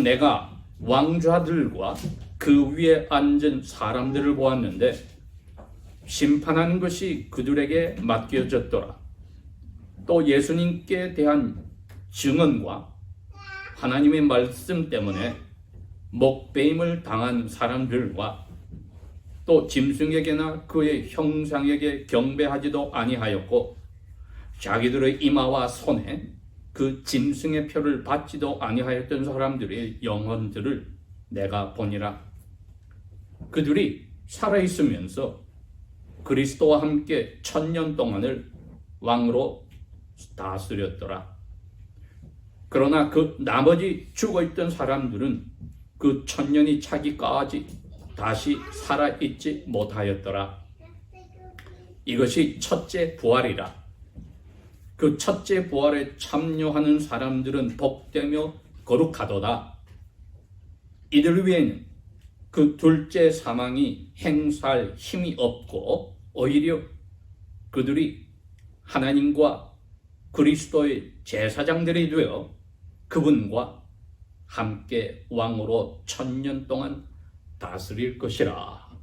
또 내가 왕좌들과 그 위에 앉은 사람들을 보았는데 심판하는 것이 그들에게 맡겨졌더라. 또 예수님께 대한 증언과 하나님의 말씀 때문에 목배임을 당한 사람들과 또 짐승에게나 그의 형상에게 경배하지도 아니하였고 자기들의 이마와 손에 그 짐승의 표를 받지도 아니하였던 사람들의 영혼들을 내가 보니라. 그들이 살아 있으면서 그리스도와 함께 천년 동안을 왕으로 다스렸더라. 그러나 그 나머지 죽어 있던 사람들은 그 천년이 차기까지 다시 살아 있지 못하였더라. 이것이 첫째 부활이라. 그 첫째 부활에 참여하는 사람들은 복되며 거룩하도다. 이들 위에는 그 둘째 사망이 행사할 힘이 없고 오히려 그들이 하나님과 그리스도의 제사장들이 되어 그분과 함께 왕으로 천년 동안 다스릴 것이라.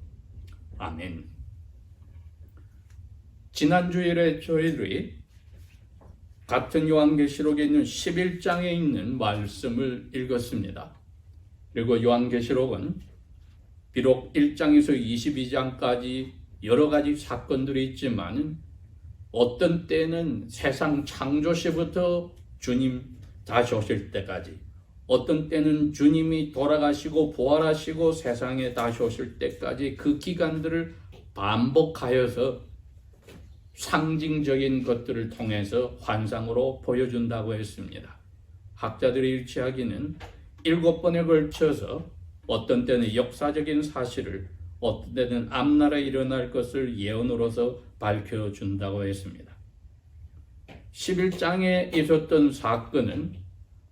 아멘. 지난 주일에 저희들이 같은 요한계시록에 있는 11장에 있는 말씀을 읽었습니다. 그리고 요한계시록은 비록 1장에서 22장까지 여러 가지 사건들이 있지만 어떤 때는 세상 창조 시부터 주님 다시 오실 때까지 어떤 때는 주님이 돌아가시고 부활하시고 세상에 다시 오실 때까지 그 기간들을 반복하여서 상징적인 것들을 통해서 환상으로 보여준다고 했습니다. 학자들이 일치하기는 일곱 번에 걸쳐서 어떤 때는 역사적인 사실을 어떤 때는 앞날에 일어날 것을 예언으로서 밝혀준다고 했습니다. 11장에 있었던 사건은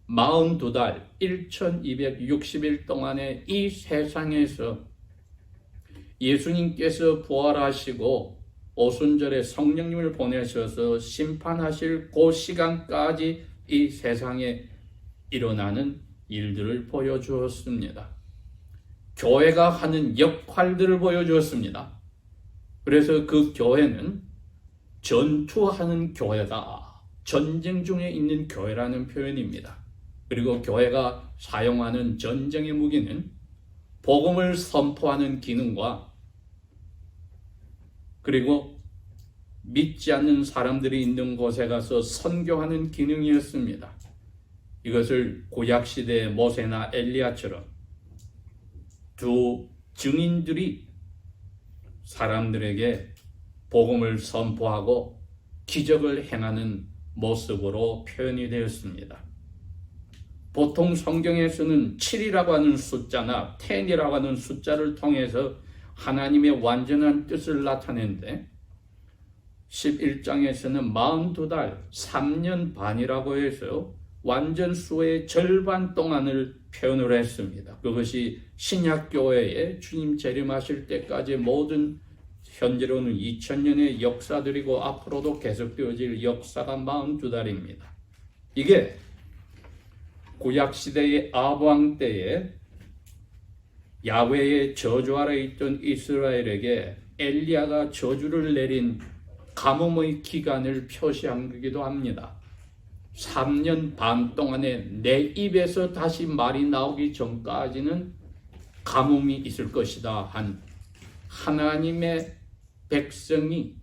42달 1260일 동안의 이 세상에서 예수님께서 부활하시고 오순절에 성령님을 보내셔서 심판하실 그 시간까지 이 세상에 일어나는 일들을 보여주었습니다. 교회가 하는 역할들을 보여주었습니다. 그래서 그 교회는 전투하는 교회다. 전쟁 중에 있는 교회라는 표현입니다. 그리고 교회가 사용하는 전쟁의 무기는 복음을 선포하는 기능과 그리고 믿지 않는 사람들이 있는 곳에 가서 선교하는 기능이었습니다. 이것을 구약 시대의 모세나 엘리야처럼 두 증인들이 사람들에게 복음을 선포하고 기적을 행하는 모습으로 표현이 되었습니다. 보통 성경에서는 7이라고 하는 숫자나 10이라고 하는 숫자를 통해서 하나님의 완전한 뜻을 나타내는데 11장에서는 42달 3년 반이라고 해서 완전 수의 절반 동안을 표현을 했습니다. 그것이 신약교회에 주님 재림하실 때까지 모든 현재로는 2000년의 역사들이고 앞으로도 계속되어질 역사가 42달입니다. 이게 구약시대의 아부왕 때에 야훼의 저주 아래 있던 이스라엘에게 엘리야가 저주를 내린 가뭄의 기간을 표시한 거기도 합니다. 3년 반 동안에 내 입에서 다시 말이 나오기 전까지는 가뭄이 있을 것이다 한 하나님의 백성이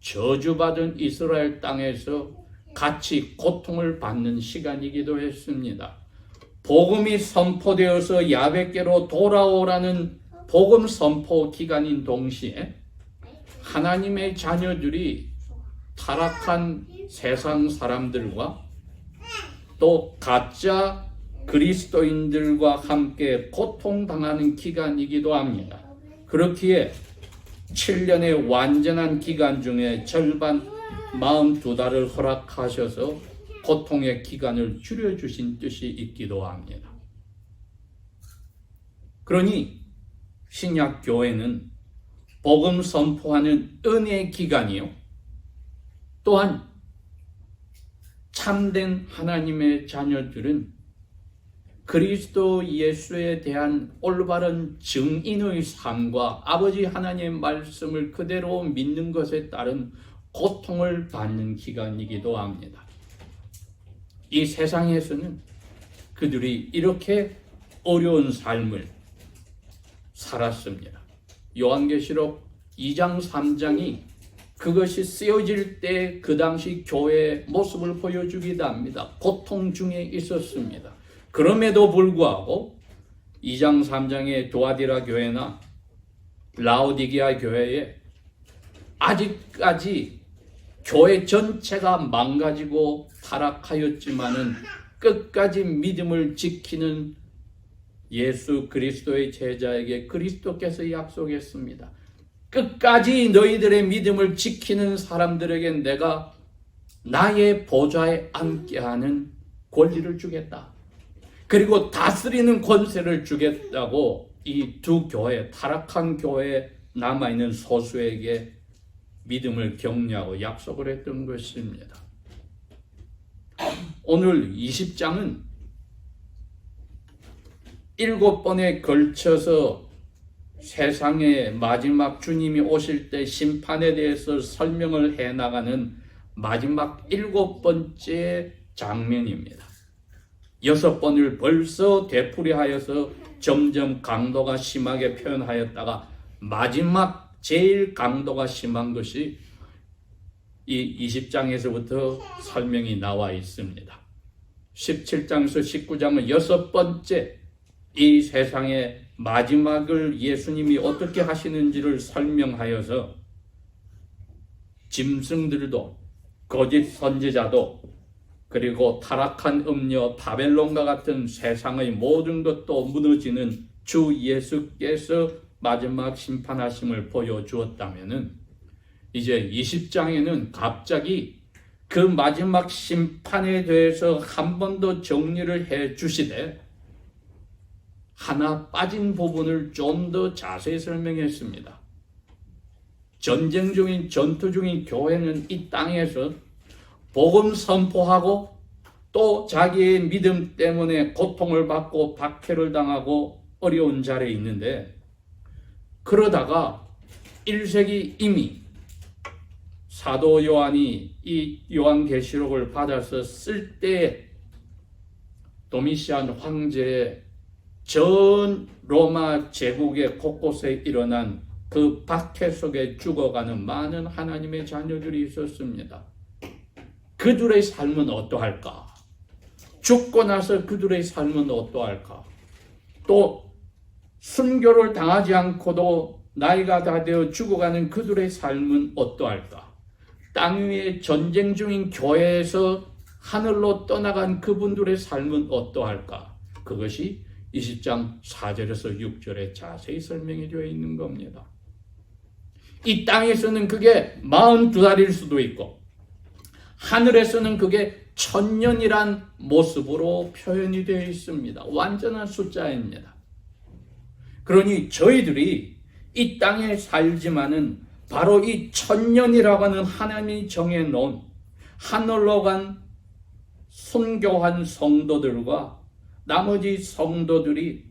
저주받은 이스라엘 땅에서 같이 고통을 받는 시간이기도 했습니다. 복음이 선포되어서 야베께로 돌아오라는 복음 선포 기간인 동시에 하나님의 자녀들이 타락한 세상 사람들과 또 가짜 그리스도인들과 함께 고통당하는 기간이기도 합니다. 그렇기에 7년의 완전한 기간 중에 절반 42달을 허락하셔서 고통의 기간을 줄여주신 뜻이 있기도 합니다. 그러니 신약 교회는 복음 선포하는 은혜의 기간이요. 또한 참된 하나님의 자녀들은 그리스도 예수에 대한 올바른 증인의 삶과 아버지 하나님의 말씀을 그대로 믿는 것에 따른 고통을 받는 기간이기도 합니다. 이 세상에서는 그들이 이렇게 어려운 삶을 살았습니다. 요한계시록 2장 3장이 그것이 쓰여질 때 그 당시 교회의 모습을 보여주기도 합니다. 고통 중에 있었습니다. 그럼에도 불구하고 2장 3장의 도아디라 교회나 라오디기아 교회에 아직까지 교회 전체가 망가지고 타락하였지만은 끝까지 믿음을 지키는 예수 그리스도의 제자에게 그리스도께서 약속했습니다. 끝까지 너희들의 믿음을 지키는 사람들에게 내가 나의 보좌에 앉게 하는 권리를 주겠다. 그리고 다스리는 권세를 주겠다고 이 두 교회, 타락한 교회에 남아있는 소수에게 믿음을 격려하고 약속을 했던 것입니다. 오늘 20장은 일곱 번에 걸쳐서 세상의 마지막 주님이 오실 때 심판에 대해서 설명을 해 나가는 마지막 일곱 번째 장면입니다. 여섯 번을 벌써 되풀이하여서 점점 강도가 심하게 표현하였다가 마지막 제일 강도가 심한 것이 이 20장에서부터 설명이 나와 있습니다. 17장에서 19장은 여섯 번째 이 세상의 마지막을 예수님이 어떻게 하시는지를 설명하여서 짐승들도 거짓 선지자도 그리고 타락한 음녀 바벨론과 같은 세상의 모든 것도 무너지는 주 예수께서 마지막 심판하심을 보여주었다면은 이제 20장에는 갑자기 그 마지막 심판에 대해서 한 번 더 정리를 해 주시되 하나 빠진 부분을 좀 더 자세히 설명했습니다. 전쟁 중인 전투 중인 교회는 이 땅에서 복음 선포하고 또 자기의 믿음 때문에 고통을 받고 박해를 당하고 어려운 자리에 있는데 그러다가 1세기 이미 사도 요한이 이 요한계시록을 받아서 쓸 때 도미시안 황제의 전 로마 제국의 곳곳에 일어난 그 박해 속에 죽어가는 많은 하나님의 자녀들이 있었습니다. 그들의 삶은 어떠할까? 죽고 나서 그들의 삶은 어떠할까? 또 순교를 당하지 않고도 나이가 다 되어 죽어가는 그들의 삶은 어떠할까? 땅 위에 전쟁 중인 교회에서 하늘로 떠나간 그분들의 삶은 어떠할까? 그것이 20장 4절에서 6절에 자세히 설명이 되어 있는 겁니다. 이 땅에서는 그게 42살일 수도 있고 하늘에서는 그게 천년이란 모습으로 표현이 되어 있습니다. 완전한 숫자입니다. 그러니 저희들이 이 땅에 살지만은 바로 이 천년이라고 하는 하나님이 정해놓은 하늘로 간 순교한 성도들과 나머지 성도들이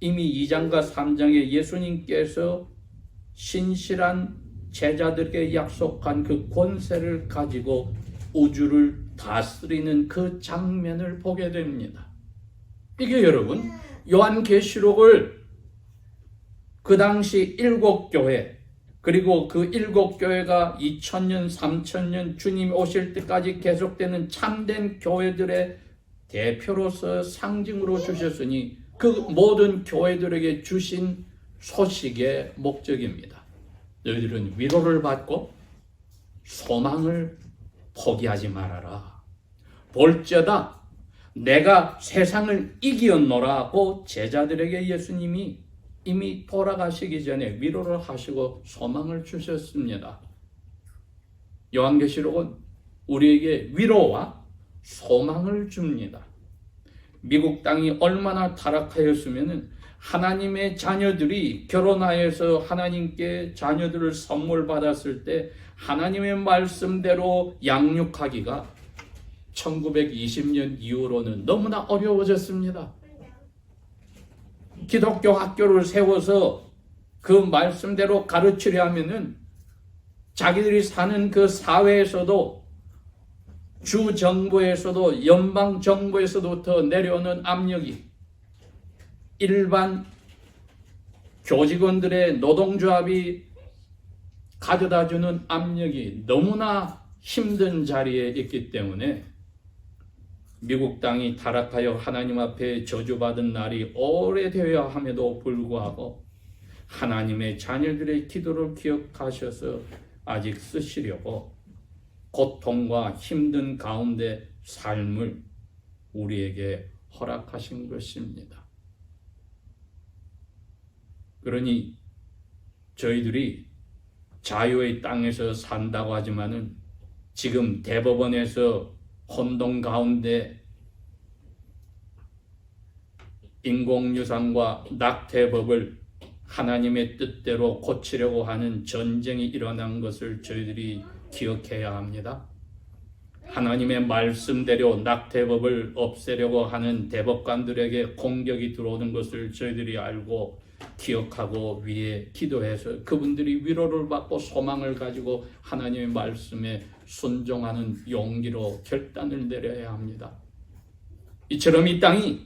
이미 2장과 3장에 예수님께서 신실한 제자들에게 약속한 그 권세를 가지고 우주를 다스리는 그 장면을 보게 됩니다. 이게 여러분 요한계시록을 그 당시 일곱 교회 그리고 그 일곱 교회가 2000년, 3000년 주님이 오실 때까지 계속되는 참된 교회들의 대표로서 상징으로 주셨으니 그 모든 교회들에게 주신 소식의 목적입니다. 너희들은 위로를 받고 소망을 포기하지 말아라. 볼지어다 내가 세상을 이기었노라고 제자들에게 예수님이 이미 돌아가시기 전에 위로를 하시고 소망을 주셨습니다. 요한계시록은 우리에게 위로와 소망을 줍니다. 미국 땅이 얼마나 타락하였으면 하나님의 자녀들이 결혼하여서 하나님께 자녀들을 선물 받았을 때 하나님의 말씀대로 양육하기가 1920년 이후로는 너무나 어려워졌습니다. 기독교 학교를 세워서 그 말씀대로 가르치려 하면은 자기들이 사는 그 사회에서도 주 정부에서도 연방 정부에서부터 내려오는 압력이 일반 교직원들의 노동조합이 가져다 주는 압력이 너무나 힘든 자리에 있기 때문에 미국 땅이 타락하여 하나님 앞에 저주받은 날이 오래되어야 함에도 불구하고 하나님의 자녀들의 기도를 기억하셔서 아직 쓰시려고 고통과 힘든 가운데 삶을 우리에게 허락하신 것입니다. 그러니 저희들이 자유의 땅에서 산다고 하지만은 지금 대법원에서 혼동 가운데 인공유산과 낙태법을 하나님의 뜻대로 고치려고 하는 전쟁이 일어난 것을 저희들이 기억해야 합니다. 하나님의 말씀대로 낙태법을 없애려고 하는 대법관들에게 공격이 들어오는 것을 저희들이 알고 기억하고 위에 기도해서 그분들이 위로를 받고 소망을 가지고 하나님의 말씀에 순종하는 용기로 결단을 내려야 합니다. 이처럼 이 땅이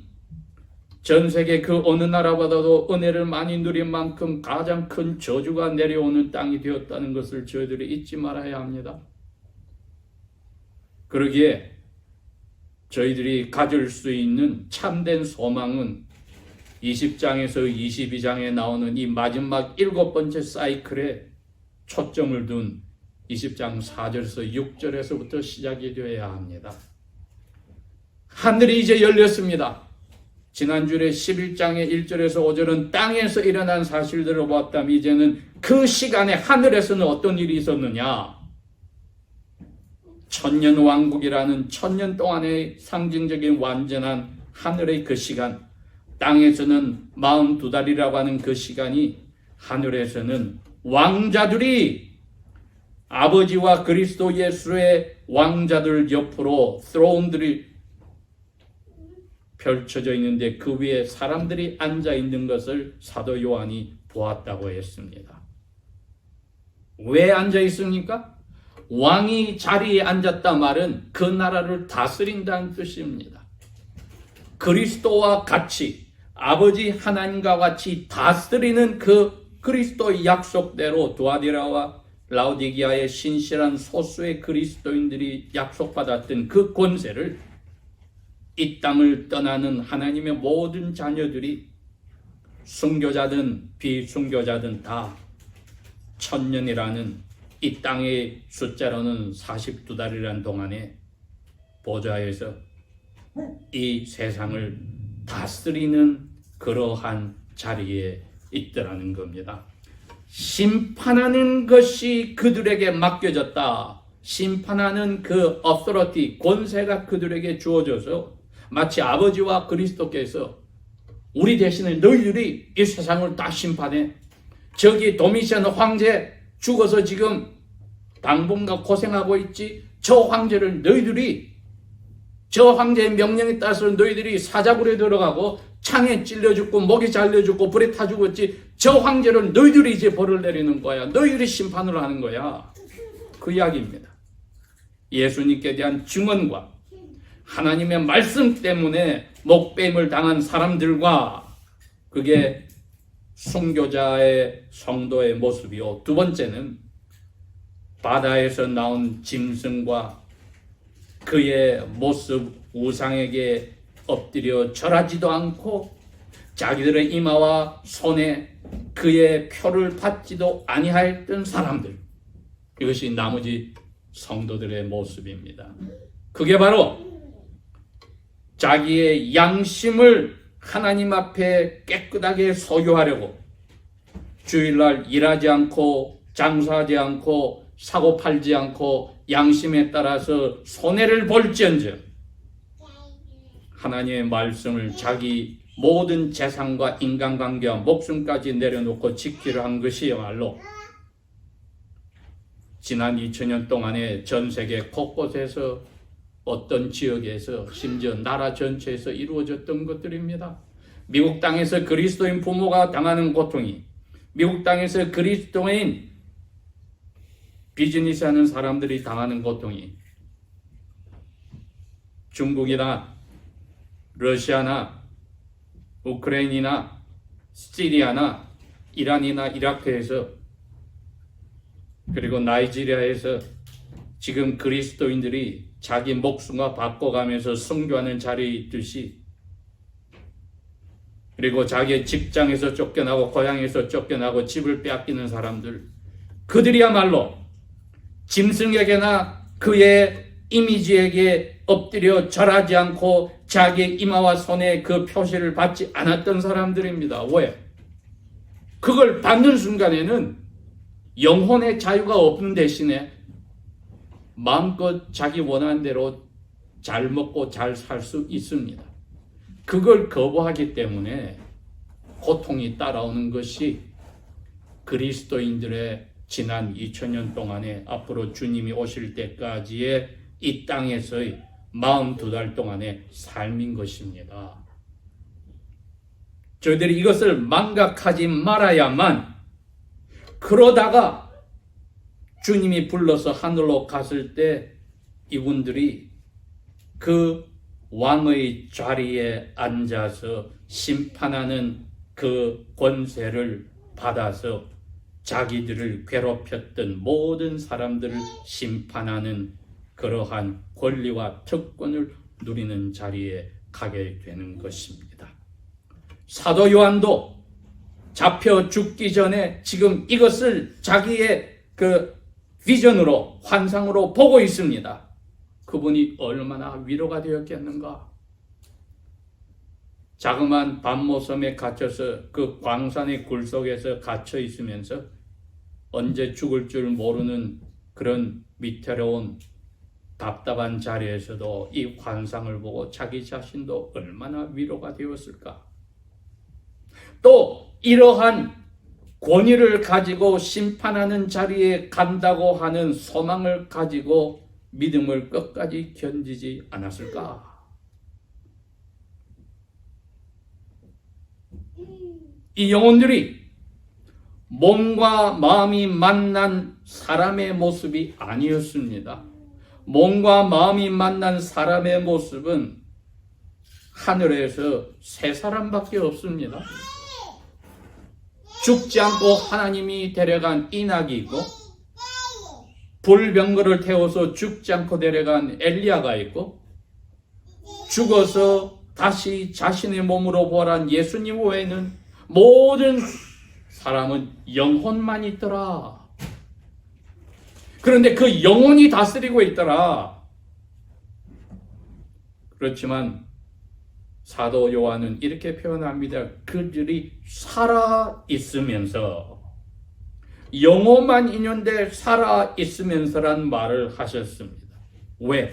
전 세계 그 어느 나라보다도 은혜를 많이 누린 만큼 가장 큰 저주가 내려오는 땅이 되었다는 것을 저희들이 잊지 말아야 합니다. 그러기에 저희들이 가질 수 있는 참된 소망은 20장에서 22장에 나오는 이 마지막 일곱 번째 사이클에 초점을 둔 20장 4절에서 6절에서부터 시작이 되어야 합니다. 하늘이 이제 열렸습니다. 지난주에 11장의 1절에서 5절은 땅에서 일어난 사실들을 보았다면 이제는 그 시간에 하늘에서는 어떤 일이 있었느냐? 천년 왕국이라는 천년 동안의 상징적인 완전한 하늘의 그 시간, 땅에서는 42달이라고 하는 그 시간이 하늘에서는 왕자들이 아버지와 그리스도 예수의 왕자들 옆으로 스론들이 펼쳐져 있는데 그 위에 사람들이 앉아 있는 것을 사도 요한이 보았다고 했습니다. 왜 앉아 있습니까? 왕이 자리에 앉았다 말은 그 나라를 다스린다는 뜻입니다. 그리스도와 같이 아버지 하나님과 같이 다스리는 그 그리스도의 약속대로 두아디라와 라우디기아의 신실한 소수의 그리스도인들이 약속받았던 그 권세를 이 땅을 떠나는 하나님의 모든 자녀들이 순교자든 비순교자든 다 천년이라는 이 땅의 숫자로는 42달이라는 동안에 보좌에서 이 세상을 다스리는 그러한 자리에 있더라는 겁니다. 심판하는 것이 그들에게 맡겨졌다. 심판하는 그 authority, 권세가 그들에게 주어져서 마치 아버지와 그리스도께서 우리 대신에 너희들이 이 세상을 다 심판해. 저기 도미시안 황제 죽어서 지금 당분간 고생하고 있지. 저 황제를 너희들이 저 황제의 명령에 따라서 너희들이 사자굴에 들어가고 창에 찔려 죽고 목이 잘려 죽고 불에 타 죽었지. 저 황제를 너희들이 이제 벌을 내리는 거야. 너희들이 심판을 하는 거야. 그 이야기입니다. 예수님께 대한 증언과 하나님의 말씀 때문에 목뱀을 당한 사람들과 그게 순교자의 성도의 모습이요. 두 번째는 바다에서 나온 짐승과 그의 모습 우상에게 엎드려 절하지도 않고 자기들의 이마와 손에 그의 표를 받지도 아니하였던 사람들. 이것이 나머지 성도들의 모습입니다. 그게 바로 자기의 양심을 하나님 앞에 깨끗하게 소유하려고 주일날 일하지 않고 장사하지 않고 사고 팔지 않고 양심에 따라서 손해를 볼지언정 하나님의 말씀을 자기 모든 재산과 인간관계와 목숨까지 내려놓고 지키려 한 것이야말로 지난 2000년 동안에 전 세계 곳곳에서 어떤 지역에서 심지어 나라 전체에서 이루어졌던 것들입니다. 미국 땅에서 그리스도인 부모가 당하는 고통이 미국 땅에서 그리스도인 비즈니스 하는 사람들이 당하는 고통이 중국이나 러시아나 우크라이나나 시리아나 이란이나 이라크에서 그리고 나이지리아에서 지금 그리스도인들이 자기 목숨과 바꿔가면서 선교하는 자리에 있듯이 그리고 자기의 직장에서 쫓겨나고 고향에서 쫓겨나고 집을 빼앗기는 사람들 그들이야말로 짐승에게나 그의 이미지에게 엎드려 절하지 않고 자기의 이마와 손에 그 표시를 받지 않았던 사람들입니다. 왜? 그걸 받는 순간에는 영혼의 자유가 없는 대신에 마음껏 자기 원하는 대로 잘 먹고 잘 살 수 있습니다. 그걸 거부하기 때문에 고통이 따라오는 것이 그리스도인들의 지난 2000년 동안에 앞으로 주님이 오실 때까지의 이 땅에서의 42달 동안의 삶인 것입니다. 저희들이 이것을 망각하지 말아야만 그러다가 주님이 불러서 하늘로 갔을 때 이분들이 그 왕의 자리에 앉아서 심판하는 그 권세를 받아서 자기들을 괴롭혔던 모든 사람들을 심판하는 그러한 권리와 특권을 누리는 자리에 가게 되는 것입니다. 사도 요한도 잡혀 죽기 전에 지금 이것을 자기의 그 비전으로 환상으로 보고 있습니다. 그분이 얼마나 위로가 되었겠는가? 자그만 밤모섬에 갇혀서 그 광산의 굴 속에서 갇혀 있으면서 언제 죽을 줄 모르는 그런 위태로운 답답한 자리에서도 이 환상을 보고 자기 자신도 얼마나 위로가 되었을까? 또 이러한 권위를 가지고 심판하는 자리에 간다고 하는 소망을 가지고 믿음을 끝까지 견디지 않았을까? 이 영혼들이 몸과 마음이 만난 사람의 모습이 아니었습니다. 몸과 마음이 만난 사람의 모습은 하늘에서 세 사람밖에 없습니다. 죽지 않고 하나님이 데려간 이낙이 있고 불병거를 태워서 죽지 않고 데려간 엘리야가 있고 죽어서 다시 자신의 몸으로 부활한 예수님 외에는 모든 사람은 영혼만 있더라. 그런데 그 영혼이 다스리고 있더라. 그렇지만 사도 요한은 이렇게 표현합니다. 그들이 살아 있으면서 영혼만 있는데 살아 있으면서란 말을 하셨습니다. 왜?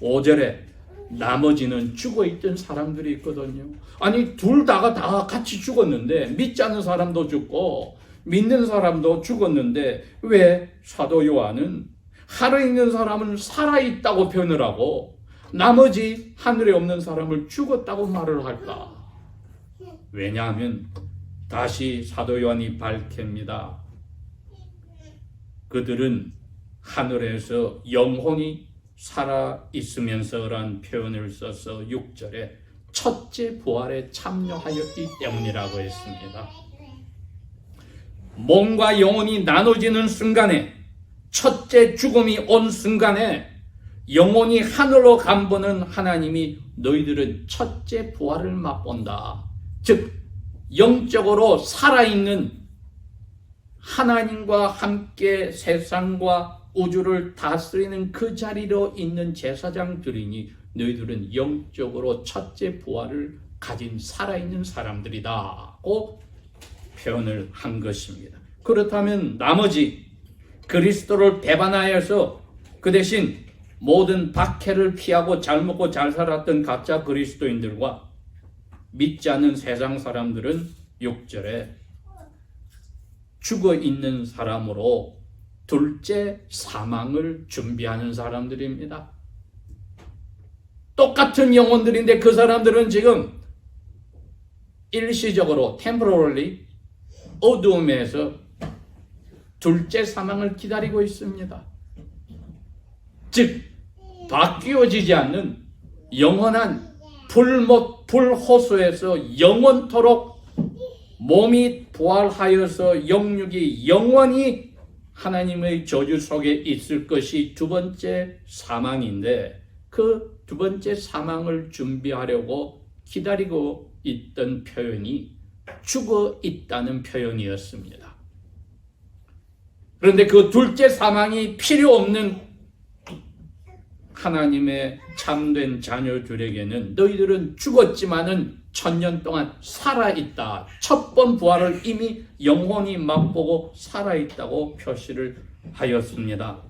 5절에 나머지는 죽어 있던 사람들이 있거든요. 아니 둘 다가 다 같이 죽었는데 믿지 않는 사람도 죽고 믿는 사람도 죽었는데 왜 사도 요한은 하늘에 있는 사람은 살아 있다고 표현을 하고 나머지 하늘에 없는 사람을 죽었다고 말을 할까? 왜냐하면 다시 사도 요한이 밝힙니다. 그들은 하늘에서 영혼이 살아 있으면서란 표현을 써서 6절에 첫째 부활에 참여하였기 때문이라고 했습니다. 몸과 영혼이 나눠지는 순간에 첫째 죽음이 온 순간에 영혼이 하늘로 간보는 하나님이 너희들은 첫째 부활을 맛본다. 즉 영적으로 살아있는 하나님과 함께 세상과 우주를 다스리는 그 자리로 있는 제사장들이니 너희들은 영적으로 첫째 부활을 가진 살아있는 사람들이다고 표현을 한 것입니다. 그렇다면 나머지 그리스도를 배반하여서 그 대신 모든 박해를 피하고 잘 먹고 잘 살았던 가짜 그리스도인들과 믿지 않는 세상 사람들은 6절에 죽어 있는 사람으로 둘째 사망을 준비하는 사람들입니다. 똑같은 영혼들인데 그 사람들은 지금 일시적으로 temporarily 어두움에서 둘째 사망을 기다리고 있습니다. 즉 바뀌어지지 않는 영원한 불못 불호수에서 영원토록 몸이 부활하여서 영육이 영원히 하나님의 저주 속에 있을 것이 두 번째 사망인데 그 두 번째 사망을 준비하려고 기다리고 있던 표현이 죽어 있다는 표현이었습니다. 그런데 그 둘째 사망이 필요 없는 하나님의 참된 자녀들에게는 너희들은 죽었지만은 천년 동안 살아있다. 첫 번 부활을 이미 영혼이 맛보고 살아있다고 표시를 하였습니다.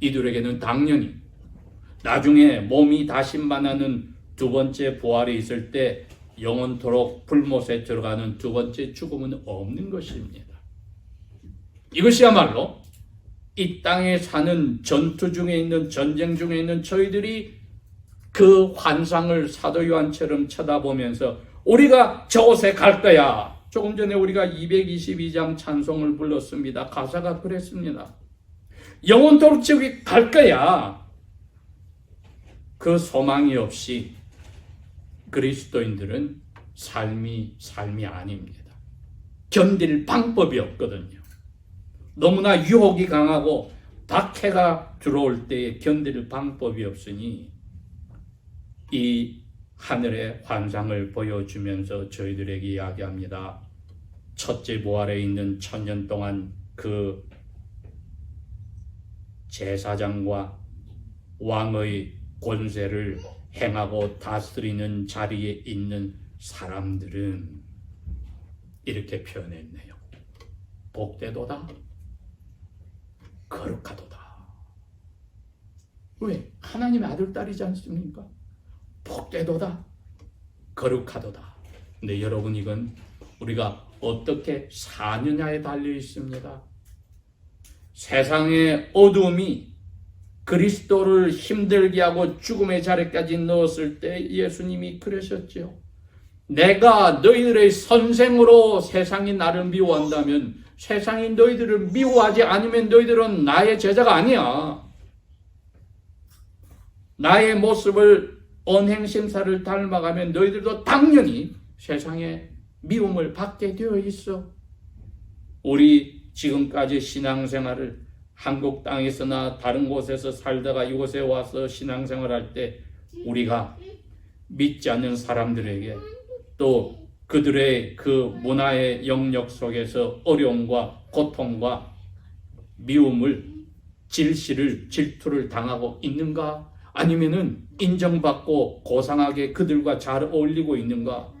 이들에게는 당연히 나중에 몸이 다시 만나는 두 번째 부활이 있을 때 영원토록 불못에 들어가는 두 번째 죽음은 없는 것입니다. 이것이야말로 이 땅에 사는 전투 중에 있는 전쟁 중에 있는 저희들이 그 환상을 사도 요한처럼 쳐다보면서 우리가 저곳에 갈 거야. 조금 전에 우리가 222장 찬송을 불렀습니다. 가사가 그랬습니다. 영원토록 저기 갈 거야. 그 소망이 없이 그리스도인들은 삶이 삶이 아닙니다. 견딜 방법이 없거든요. 너무나 유혹이 강하고 박해가 들어올 때에 견딜 방법이 없으니 이 하늘의 환상을 보여주면서 저희들에게 이야기합니다. 첫째 부활에 있는 천년 동안 그 제사장과 왕의 권세를 행하고 다스리는 자리에 있는 사람들은 이렇게 표현했네요. 복되도다. 거룩하도다. 왜? 하나님의 아들, 딸이지 않습니까? 복되도다. 거룩하도다. 근데 여러분, 이건 우리가 어떻게 사느냐에 달려 있습니다. 세상의 어둠이 그리스도를 힘들게 하고 죽음의 자리까지 넣었을 때 예수님이 그러셨죠. 내가 너희들의 선생으로 세상이 나를 미워한다면 세상이 너희들을 미워하지 않으면 너희들은 나의 제자가 아니야. 나의 모습을 언행심사를 닮아가면 너희들도 당연히 세상에 미움을 받게 되어 있어. 우리 지금까지 신앙생활을 한국 땅에서나 다른 곳에서 살다가 이곳에 와서 신앙생활할 때 우리가 믿지 않는 사람들에게 또 그들의 그 문화의 영역 속에서 어려움과 고통과 미움을 질시를 질투를 당하고 있는가 아니면은 인정받고 고상하게 그들과 잘 어울리고 있는가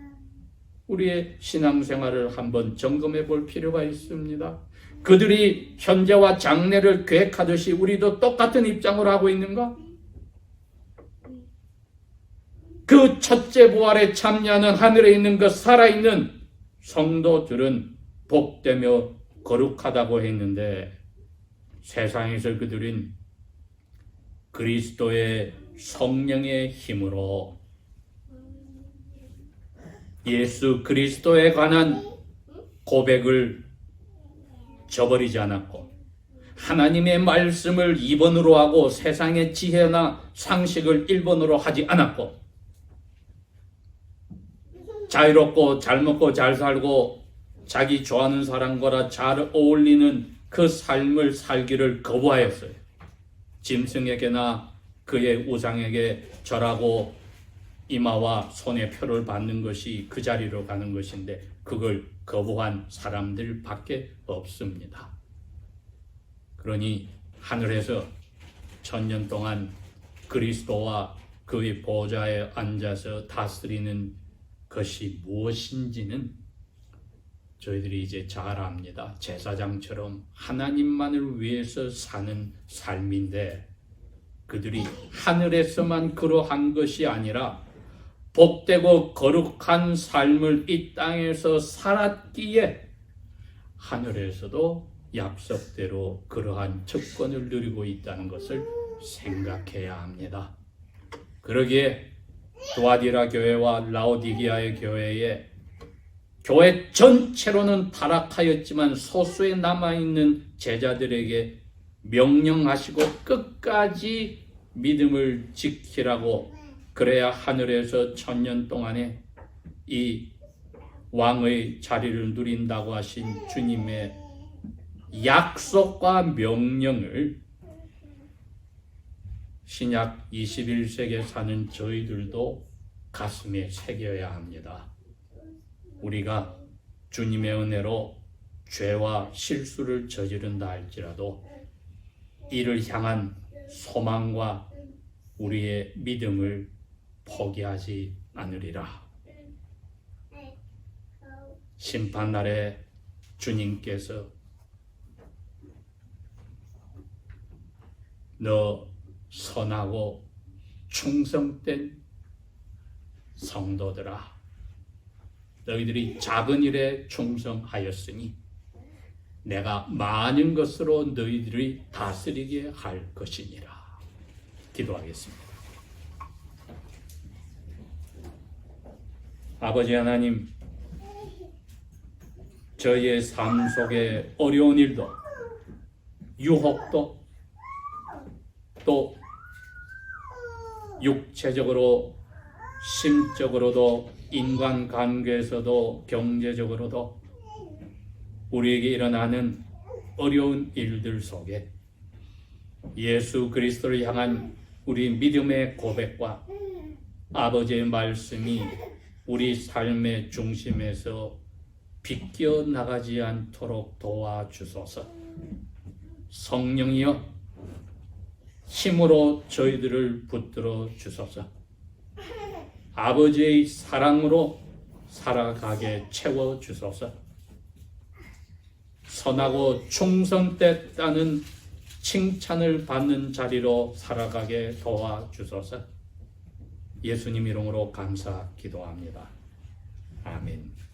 우리의 신앙생활을 한번 점검해 볼 필요가 있습니다. 그들이 현재와 장래를 계획하듯이 우리도 똑같은 입장을 하고 있는가? 그 첫째 부활에 참여하는 하늘에 있는 그 살아있는 성도들은 복되며 거룩하다고 했는데 세상에서 그들은 그리스도의 성령의 힘으로 예수 그리스도에 관한 고백을 저버리지 않았고 하나님의 말씀을 2번으로 하고 세상의 지혜나 상식을 1번으로 하지 않았고 자유롭고 잘 먹고 잘 살고 자기 좋아하는 사람과 잘 어울리는 그 삶을 살기를 거부하였어요. 짐승에게나 그의 우상에게 절하고 이마와 손에 표를 받는 것이 그 자리로 가는 것인데 그걸 거부한 사람들밖에 없습니다. 그러니 하늘에서 천년 동안 그리스도와 그의 보좌에 앉아서 다스리는 것이 무엇인지는 저희들이 이제 잘 압니다. 제사장처럼 하나님만을 위해서 사는 삶인데 그들이 하늘에서만 그러한 것이 아니라 복되고 거룩한 삶을 이 땅에서 살았기에 하늘에서도 약속대로 그러한 특권을 누리고 있다는 것을 생각해야 합니다. 그러기에 도아디라 교회와 라오디기아의 교회에 교회 전체로는 타락하였지만 소수에 남아있는 제자들에게 명령하시고 끝까지 믿음을 지키라고 그래야 하늘에서 천년 동안에 이 왕의 자리를 누린다고 하신 주님의 약속과 명령을 신약 21세기에 사는 저희들도 가슴에 새겨야 합니다. 우리가 주님의 은혜로 죄와 실수를 저지른다 할지라도 이를 향한 소망과 우리의 믿음을 포기하지 않으리라. 심판날에 주님께서 너 선하고 충성된 성도들아 너희들이 작은 일에 충성하였으니 내가 많은 것으로 너희들이 다스리게 할 것이니라. 기도하겠습니다. 아버지 하나님 저희의 삶 속에 어려운 일도 유혹도 또 육체적으로 심적으로도 인간 관계에서도 경제적으로도 우리에게 일어나는 어려운 일들 속에 예수 그리스도를 향한 우리 믿음의 고백과 아버지의 말씀이 우리 삶의 중심에서 비껴 나가지 않도록 도와주소서. 성령이여 힘으로 저희들을 붙들어 주소서. 아버지의 사랑으로 살아가게 채워 주소서. 선하고 충성됐다는 칭찬을 받는 자리로 살아가게 도와 주소서. 예수님 이름으로 감사 기도합니다. 아멘.